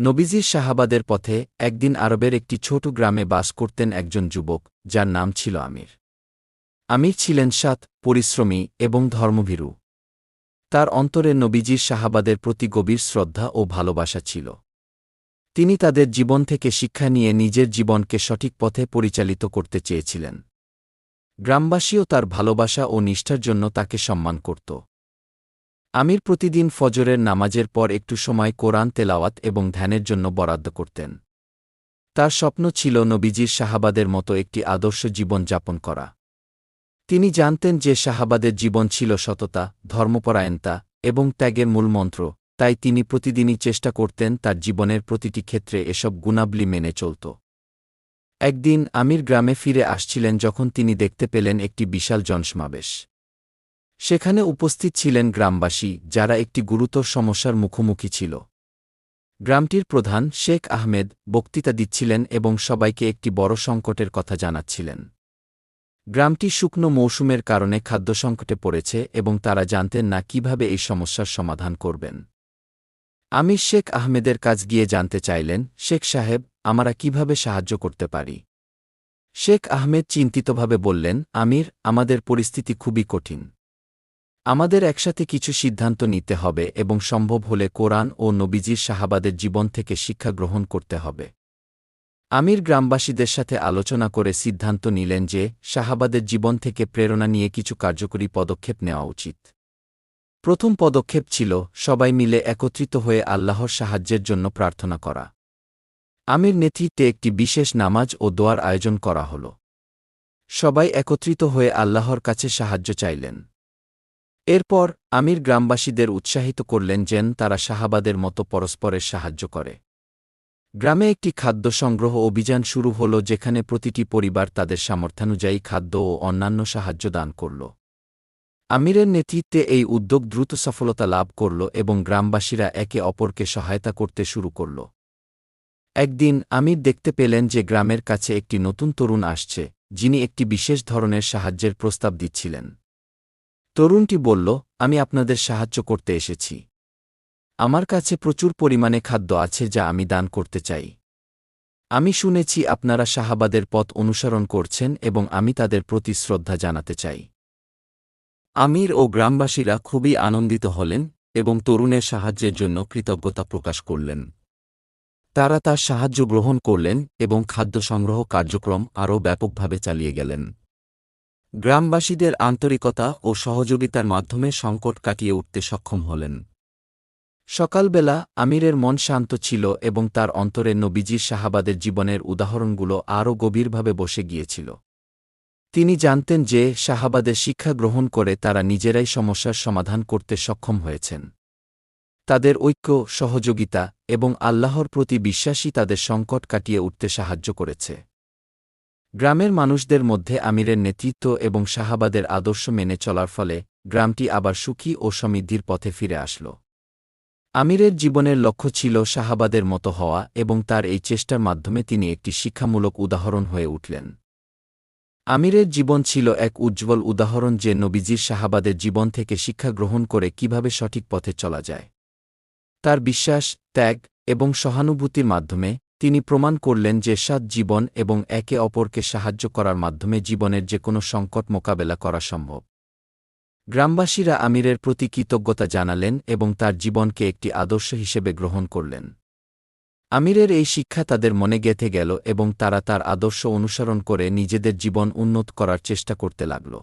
নবীজির শাহাবাদের পথে একদিন আরবের একটি ছোট গ্রামে বাস করতেন একজন যুবক, যার নাম ছিল আমির। আমির ছিলেন সাত পরিশ্রমী এবং ধর্মভীরু। তার অন্তরে নবীজির শাহাবাদের প্রতি গভীর শ্রদ্ধা ও ভালোবাসা ছিল। তিনি তাদের জীবন থেকে শিক্ষা নিয়ে নিজের জীবনকে সঠিক পথে পরিচালিত করতে চেয়েছিলেন। গ্রামবাসীও তার ভালোবাসা ও নিষ্ঠার জন্য তাকে সম্মান করত। আমির প্রতিদিন ফজরের নামাজের পর একটু সময় কোরআন তেলাওয়াত এবং ধ্যানের জন্য বরাদ্দ করতেন। তার স্বপ্ন ছিল নবীজির শাহাবাদের মতো একটি আদর্শ জীবন যাপন করা। তিনি জানতেন যে শাহাবাদের জীবন ছিল সততা, ধর্মপরায়ণতা এবং ত্যাগের মূলমন্ত্র তাই তিনি প্রতিদিনই চেষ্টা করতেন তার জীবনের প্রতিটি ক্ষেত্রে এসব গুণাবলী মেনে চলত। একদিন আমির গ্রামে ফিরে আসছিলেন যখন তিনি দেখতে পেলেন একটি বিশাল জনসমাবেশ। সেখানে উপস্থিত ছিলেন গ্রামবাসী, যারা একটি গুরুতর সমস্যার মুখোমুখি ছিল। গ্রামটির প্রধান শেখ আহমেদ বক্তৃতা দিচ্ছিলেন এবং সবাইকে একটি বড় সংকটের কথা জানাচ্ছিলেন। গ্রামটি শুকনো মৌসুমের কারণে খাদ্য সংকটে পড়েছে এবং তারা জানতেন না কীভাবে এই সমস্যার সমাধান করবেন। আমির শেখ আহমেদের কাজ গিয়ে জানতে চাইলেন, শেখ সাহেব, আমরা কীভাবে সাহায্য করতে পারি? শেখ আহমেদ চিন্তিতভাবে বললেন, আমির, আমাদের পরিস্থিতি খুবই কঠিন। আমাদের একসাথে কিছু সিদ্ধান্ত নিতে হবে এবং সম্ভব হলে কোরআন ও নবীজির শাহাবাদের জীবন থেকে শিক্ষা গ্রহণ করতে হবে। আমির গ্রামবাসীদের সাথে আলোচনা করে সিদ্ধান্ত নিলেন যে, শাহাবাদের জীবন থেকে প্রেরণা নিয়ে কিছু কার্যকরী পদক্ষেপ নেওয়া উচিত। প্রথম পদক্ষেপ ছিল, সবাই মিলে একত্রিত হয়ে আল্লাহর সাহায্যের জন্য প্রার্থনা করা। আমির নেতৃত্বে একটি বিশেষ নামাজ ও দোয়ার আয়োজন করা হল। সবাই একত্রিত হয়ে আল্লাহর কাছে সাহায্য চাইলেন। এরপর, আমির গ্রামবাসীদের উৎসাহিত করলেন যেন তারা শাহাবাদের মতো পরস্পরের সাহায্য করে। গ্রামে একটি খাদ্য সংগ্রহ অভিযান শুরু হল যেখানে প্রতিটি পরিবার তাদের সামর্থ্যানুযায়ী খাদ্য ও অন্যান্য সাহায্য দান করল। আমিরের নেতৃত্বে এই উদ্যোগ দ্রুত সফলতা লাভ করল এবং গ্রামবাসীরা একে অপরকে সহায়তা করতে শুরু করল। একদিন, আমির দেখতে পেলেন যে গ্রামের কাছে একটি নতুন তরুণ আসছে, যিনি একটি বিশেষ ধরনের সাহায্যের প্রস্তাব দিচ্ছিলেন। তরুণটি বলল, আমি আপনাদের সাহায্য করতে এসেছি। আমার কাছে প্রচুর পরিমাণে খাদ্য আছে যা আমি দান করতে চাই। আমি শুনেছি আপনারা শাহাবাদের পথ অনুসরণ করছেন এবং আমি তাদের প্রতি শ্রদ্ধা জানাতে চাই। আমির ও গ্রামবাসীরা খুবই আনন্দিত হলেন এবং তরুণের সাহায্যের জন্য কৃতজ্ঞতা প্রকাশ করলেন। তারা তার সাহায্য গ্রহণ করলেন এবং খাদ্য সংগ্রহ কার্যক্রম আরও ব্যাপকভাবে চালিয়ে গেলেন। গ্রামবাসীদের আন্তরিকতা ও সহযোগিতার মাধ্যমে সংকট কাটিয়ে উঠতে সক্ষম হলেন। সকালবেলা আমিরের মন শান্ত ছিল এবং তার অন্তরে নবীজির শাহাবাদের জীবনের উদাহরণগুলো আরও গভীরভাবে বসে গিয়েছিল। তিনি জানতেন যে শাহাবাদের শিক্ষা গ্রহণ করে তারা নিজেরাই সমস্যার সমাধান করতে সক্ষম হয়েছেন। তাদের ঐক্য, সহযোগিতা এবং আল্লাহর প্রতি বিশ্বাসী তাদের সংকট কাটিয়ে উঠতে সাহায্য করেছে। গ্রামের মানুষদের মধ্যে আমিরের নেতৃত্ব এবং শাহাবাদের আদর্শ মেনে চলার ফলে গ্রামটি আবার সুখী ও সমৃদ্ধির পথে ফিরে আসল। আমিরের জীবনের লক্ষ্য ছিল শাহাবাদের মতো হওয়া এবং তার এই চেষ্টার মাধ্যমে তিনি একটি শিক্ষামূলক উদাহরণ হয়ে উঠলেন। আমিরের জীবন ছিল এক উজ্জ্বল উদাহরণ যে নবীজির শাহাবাদের জীবন থেকে শিক্ষা গ্রহণ করে কীভাবে সঠিক পথে চলা যায়। তার বিশ্বাস, ত্যাগ এবং সহানুভূতির মাধ্যমে তিনি প্রমাণ করলেন যে সাত জীবন এবং একে অপরকে সাহায্য করার মাধ্যমে জীবনের যে কোনো সংকট মোকাবেলা করা সম্ভব। গ্রামবাসীরা আমিরের প্রতি কৃতজ্ঞতা জানালেন এবং তার জীবনকে একটি আদর্শ হিসেবে গ্রহণ করলেন। আমিরের এই শিক্ষা তাদের মনে গেঁথে গেল এবং তারা তার আদর্শ অনুসরণ করে নিজেদের জীবন উন্নত করার চেষ্টা করতে লাগল।